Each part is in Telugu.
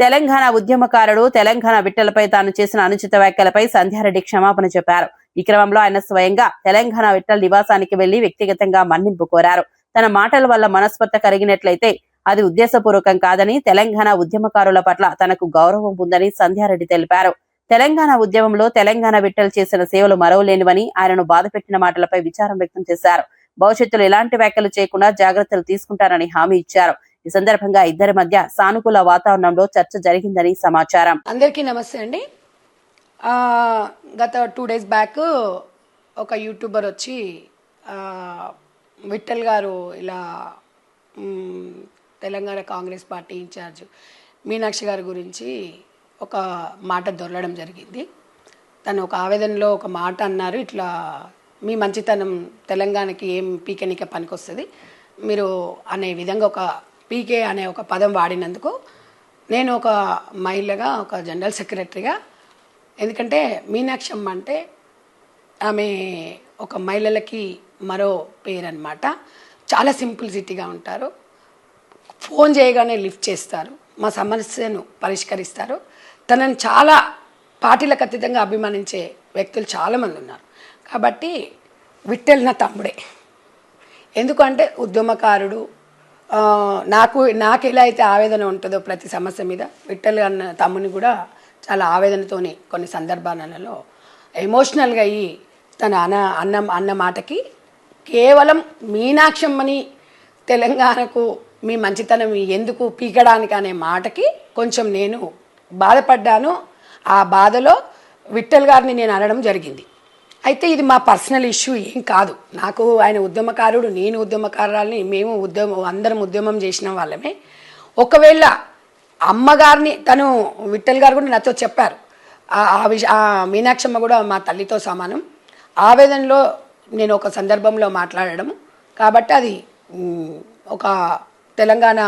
తెలంగాణ ఉద్యమకారుడు తెలంగాణ విట్టలపై తాను చేసిన అనుచిత వ్యాఖ్యలపై సంధ్యారెడ్డి క్షమాపణ చెప్పారు. ఈ క్రమంలో ఆయన స్వయంగా తెలంగాణ విట్టల నివాసానికి వెళ్ళి వ్యక్తిగతంగా మన్నింపు కోరారు. తన మాటల వల్ల మనస్పర్ధ కలిగినట్లయితే అది ఉద్దేశపూర్వకం కాదని తెలంగాణ ఉద్యమకారుల పట్ల తనకు గౌరవం ఉందని సంధ్యారెడ్డి తెలిపారు. తెలంగాణ ఉద్యమంలో తెలంగాణ విట్టలు చేసిన సేవలు మరవలేనివని ఆయనను బాధపెట్టిన మాటలపై విచారం వ్యక్తం చేశారు. భవిష్యత్తులో ఎలాంటి వ్యాఖ్యలు చేయకుండా జాగ్రత్తలు తీసుకుంటారని హామీ ఇచ్చారు. ఈ సందర్భంగా ఇద్దరి మధ్య సానుకూల వాతావరణంలో చర్చ జరిగిందని సమాచారం. అందరికీ నమస్తే అండి. గత టూ డేస్ బ్యాక్ ఒక యూట్యూబర్ వచ్చి విఠల్ గారు ఇలా Telangana Congress party in-charge Meenakshi గారి గురించి ఒక మాట దొరలడం జరిగింది. తను ఒక ఆవేదనలో ఒక మాట అన్నారు. ఇట్లా మీ మంచితనం తెలంగాణకి ఏం పీకెనిక పనికొస్తుంది? మీరు అనే విధంగా ఒక పీకే అనే ఒక పదం వాడినందుకు నేను ఒక మహిళగా ఒక జనరల్ సెక్రటరీగా ఎందుకంటే మీనాక్షమ్మ అంటే ఆమె ఒక మహిళలకి మరో పేరు అనమాట చాలా సింప్లిసిటీగా ఉంటారు. ఫోన్ చేయగానే లిఫ్ట్ చేస్తారు. మా సమస్యను పరిష్కరిస్తారు. తనని చాలా పార్టీలకు అతీతంగా అభిమానించే వ్యక్తులు చాలామంది ఉన్నారు. కాబట్టి విట్టెల్ నా తమ్ముడే. ఎందుకంటే ఉద్యమకారుడు నాకు నాకు ఎలా అయితే ఆవేదన ఉంటుందో ప్రతి సమస్య మీద విట్టల్ అన్న తమ్ముని కూడా చాలా ఆవేదనతోనే కొన్ని సందర్భాలలో ఎమోషనల్గా అయ్యి తన అన్న అన్న అన్న మాటకి కేవలం మీనాక్షమ్మని తెలంగాణకు మీ మంచితనం ఎందుకు పీకడానికి అనే మాటకి కొంచెం నేను బాధపడ్డాను. ఆ బాధలో విట్టల్ గారిని నేను అనడం జరిగింది. అయితే ఇది మా పర్సనల్ ఇష్యూ ఏం కాదు. నాకు ఆయన ఉద్యమకారుడు నేను ఉద్యమకారులని మేము ఉద్యమం అందరం ఉద్యమం చేసిన వాళ్ళమే. ఒకవేళ అమ్మగారిని తను విఠల్ గారు కూడా నాతో చెప్పారు. ఆ విష ఆ మీనాక్షమ్మ కూడా మా తల్లితో సమానం. ఆవేదనలో నేను ఒక సందర్భంలో మాట్లాడడం. కాబట్టి అది ఒక తెలంగాణ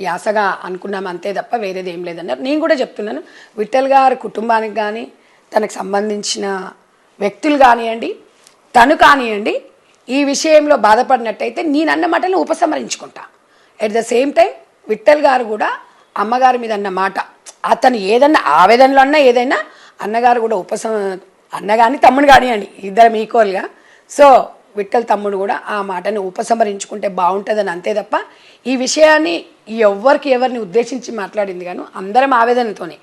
యాసగా అనుకున్నాం అంతే తప్ప వేరేది ఏం లేదన్నారు. నేను కూడా చెప్తున్నాను విఠల్ గారి కుటుంబానికి కానీ తనకు సంబంధించిన వ్యక్తులు కానివ్వండి తను కానివ్వండి ఈ విషయంలో బాధపడినట్టయితే నేను అన్న మాటలు ఉపసంహరించుకుంటా. At the same time Vitthal గారు కూడా అమ్మగారి మీద అన్న మాట. అతను ఏదన్నా ఆవేదనలో అన్నా ఏదైనా అన్నగారు కూడా ఉపసం అన్న కానీ తమ్ముడు కానివ్వండి ఇద్దరం ఈక్వల్గా సో విఠల్ తమ్ముడు కూడా ఆ మాటను ఉపసంహరించుకుంటే బాగుంటుందని అంతే తప్ప ఈ విషయాన్ని ఎవరికి ఎవరిని ఉద్దేశించి మాట్లాడింది గాను అందరం ఆవేదనతోనే.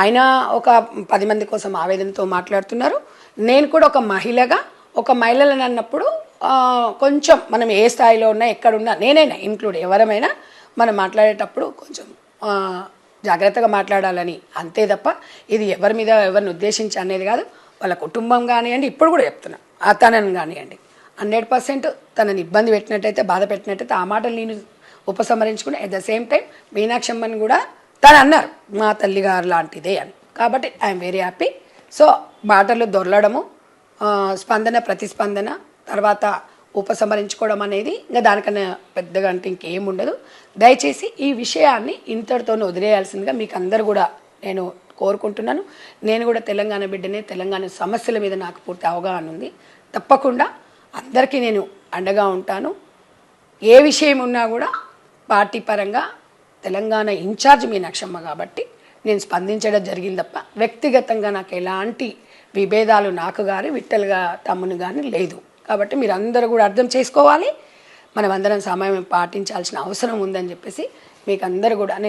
ఆయన ఒక పది మంది కోసం ఆవేదనతో మాట్లాడుతున్నారు. నేను కూడా ఒక మహిళగా ఒక మహిళలను అన్నప్పుడు కొంచెం మనం ఏ స్థాయిలో ఉన్నా ఎక్కడున్నా నేనైనా ఇంక్లూడ్ ఎవరమైనా మనం మాట్లాడేటప్పుడు కొంచెం జాగ్రత్తగా మాట్లాడాలని అంతే తప్ప ఇది ఎవరి మీద ఎవరిని ఉద్దేశించి అనేది కాదు. వాళ్ళ కుటుంబం కానివ్వండి ఇప్పుడు కూడా చెప్తున్నా. ఆ తనని కానివ్వండి. హండ్రెడ్ పర్సెంట్ తనని ఇబ్బంది పెట్టినట్టయితే బాధ పెట్టినట్టయితే ఆ మాటలు నేను ఉపసంహరించుకుని అట్ ద సేమ్ టైం మీనాక్షమ్మని కూడా తను అన్నారు మా తల్లిగారు లాంటిదే అని. కాబట్టి ఐఎమ్ వెరీ హ్యాపీ సో మాటలు దొరలడము స్పందన ప్రతిస్పందన తర్వాత ఉపసంహరించుకోవడం అనేది ఇంకా దానికన్నా పెద్దగా అంటే ఇంకేం ఉండదు. దయచేసి ఈ విషయాన్ని ఇంతటితోనే వదిలేయాల్సిందిగా మీకు అందరు కూడా నేను కోరుకుంటున్నాను. నేను కూడా తెలంగాణ బిడ్డనే తెలంగాణ సమస్యల మీద నాకు పూర్తి అవగాహన ఉంది. తప్పకుండా అందరికీ నేను అండగా ఉంటాను. ఏ విషయం ఉన్నా కూడా పార్టీ పరంగా తెలంగాణ ఇన్ఛార్జ్ మీనాక్షమ్మ కాబట్టి నేను స్పందించడం జరిగింది తప్ప వ్యక్తిగతంగా నాకు ఎలాంటి విభేదాలు నాకు కానీ విట్టలుగా తమ్ముని కానీ లేదు. కాబట్టి మీరు అందరూ కూడా అర్థం చేసుకోవాలి. మనం అందరం సమయం పాటించాల్సిన అవసరం ఉందని చెప్పేసి మీకు అందరూ కూడా